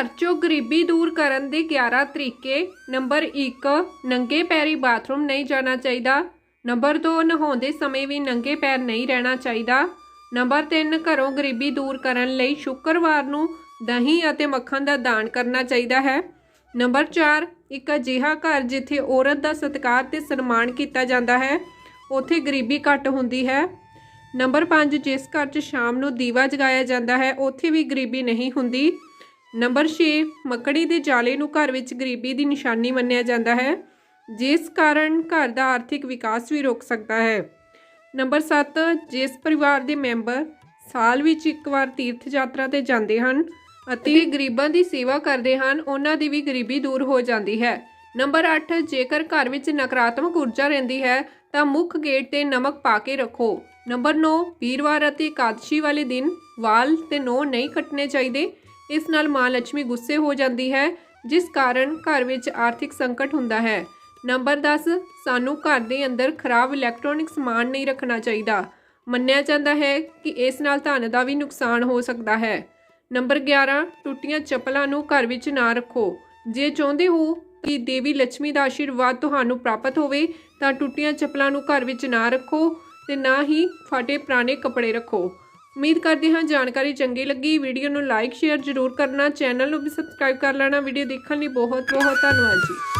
ਘਰ 'ਚੋਂ ਗਰੀਬੀ ਦੂਰ ਕਰਨ ਦੇ 11 ਤਰੀਕੇ। ਨੰਬਰ 1 ਨੰਗੇ ਪੈਰੀ ਬਾਥਰੂਮ ਨਹੀਂ ਜਾਣਾ ਚਾਹੀਦਾ। ਨੰਬਰ 2 ਨਹਾਉਂਦੇ ਸਮੇਂ ਵੀ ਨੰਗੇ ਪੈਰ ਨਹੀਂ ਰਹਿਣਾ ਚਾਹੀਦਾ। ਨੰਬਰ 3 ਘਰੋਂ ਗਰੀਬੀ ਦੂਰ ਕਰਨ ਲਈ ਸ਼ੁੱਕਰਵਾਰ ਨੂੰ ਦਹੀਂ ਅਤੇ ਮੱਖਣ ਦਾ ਦਾਨ ਕਰਨਾ ਚਾਹੀਦਾ ਹੈ। ਨੰਬਰ 4 ਇੱਕ ਅਜਿਹਾ ਘਰ ਜਿੱਥੇ ਔਰਤ ਦਾ ਸਤਿਕਾਰ ਤੇ ਸਨਮਾਨ ਕੀਤਾ ਜਾਂਦਾ ਹੈ। ਉੱਥੇ ਗਰੀਬੀ ਘੱਟ ਹੁੰਦੀ ਹੈ। ਨੰਬਰ 5 ਜਿਸ ਘਰ 'ਚ ਸ਼ਾਮ ਨੂੰ ਦੀਵਾ ਜਗਾਇਆ ਜਾਂਦਾ ਹੈ, ਉੱਥੇ ਵੀ ਗਰੀਬੀ ਨਹੀਂ ਹੁੰਦੀ। ਨੰਬਰ 6 ਮੱਕੜੀ ਦੇ ਜਾਲੇ ਨੂੰ ਘਰ ਵਿੱਚ ਗਰੀਬੀ ਦੀ ਨਿਸ਼ਾਨੀ ਮੰਨਿਆ ਜਾਂਦਾ ਹੈ ਜਿਸ ਕਾਰਨ ਘਰ ਦਾ ਆਰਥਿਕ ਵਿਕਾਸ ਵੀ ਰੁਕ ਸਕਦਾ ਹੈ। ਨੰਬਰ 7 ਜਿਸ ਪਰਿਵਾਰ ਦੇ ਮੈਂਬਰ ਸਾਲ ਵਿੱਚ ਇੱਕ ਵਾਰ ਤੀਰਥ ਯਾਤਰਾ ਤੇ ਜਾਂਦੇ ਹਨ ਅਤੇ ਗਰੀਬਾਂ ਦੀ ਸੇਵਾ ਕਰਦੇ ਹਨ ਉਹਨਾਂ ਦੀ ਵੀ ਗਰੀਬੀ ਦੂਰ ਹੋ ਜਾਂਦੀ ਹੈ। ਨੰਬਰ 8 ਜੇਕਰ ਘਰ ਵਿੱਚ ਨਕਾਰਾਤਮਕ ਊਰਜਾ ਰਹਿੰਦੀ ਹੈ ਤਾਂ ਮੁੱਖ ਗੇਟ ਤੇ ਨਮਕ ਪਾ ਕੇ ਰੱਖੋ। ਨੰਬਰ 9 ਵੀਰਵਾਰ ਅਤੇ ਇਕਾਦਸ਼ੀ ਵਾਲੇ ਦਿਨ ਵਾਲ ਤੇ ਨੋ ਨਹੀਂ ਕੱਟਣੇ ਚਾਹੀਦੇ ਇਸ ਨਾਲ ਮਾਂ ਲక్ష్ਮੀ ਗੁੱਸੇ ਹੋ ਜਾਂਦੀ ਹੈ, ਜਿਸ ਕਾਰਨ ਘਰ ਵਿੱਚ ਆਰਥਿਕ ਸੰਕਟ ਹੁੰਦਾ ਹੈ। ਨੰਬਰ 10 ਸਾਨੂੰ ਘਰ ਦੇ ਅੰਦਰ ਖਰਾਬ ਇਲੈਕਟ੍ਰੋਨਿਕ ਸਮਾਨ ਨਹੀਂ ਰੱਖਣਾ ਚਾਹੀਦਾ। ਮੰਨਿਆ ਜਾਂਦਾ ਹੈ ਕਿ ਇਸ ਨਾਲ ਧਨ ਦਾ ਵੀ ਨੁਕਸਾਨ ਹੋ ਸਕਦਾ ਹੈ। ਨੰਬਰ 11 ਟੁੱਟੀਆਂ ਚੱਪਲਾਂ ਨੂੰ ਘਰ ਵਿੱਚ ਨਾ ਰੱਖੋ। ਜੇ ਚਾਹੁੰਦੇ ਹੋ ਕਿ ਦੇਵੀ ਲక్ష్ਮੀ ਦਾ ਆਸ਼ੀਰਵਾਦ ਤੁਹਾਨੂੰ ਪ੍ਰਾਪਤ ਹੋਵੇ, ਤਾਂ ਟੁੱਟੀਆਂ ਚੱਪਲਾਂ ਨੂੰ ਘਰ ਵਿੱਚ ਨਾ ਰੱਖੋ ਤੇ ਨਾ ਹੀ ਫਾਟੇ ਪੁਰਾਣੇ ਕੱਪੜੇ ਰੱਖੋ। ਉਮੀਦ ਕਰਦੇ ਹਾਂ ਜਾਣਕਾਰੀ ਚੰਗੀ ਲੱਗੀ। ਵੀਡੀਓ ਨੂੰ ਲਾਈਕ, ਸ਼ੇਅਰ ਜ਼ਰੂਰ ਕਰਨਾ। ਚੈਨਲ ਨੂੰ ਵੀ ਸਬਸਕ੍ਰਾਈਬ ਕਰ ਲੈਣਾ। ਵੀਡੀਓ ਦੇਖਣ ਲਈ ਬਹੁਤ ਬਹੁਤ ਧੰਨਵਾਦ ਜੀ।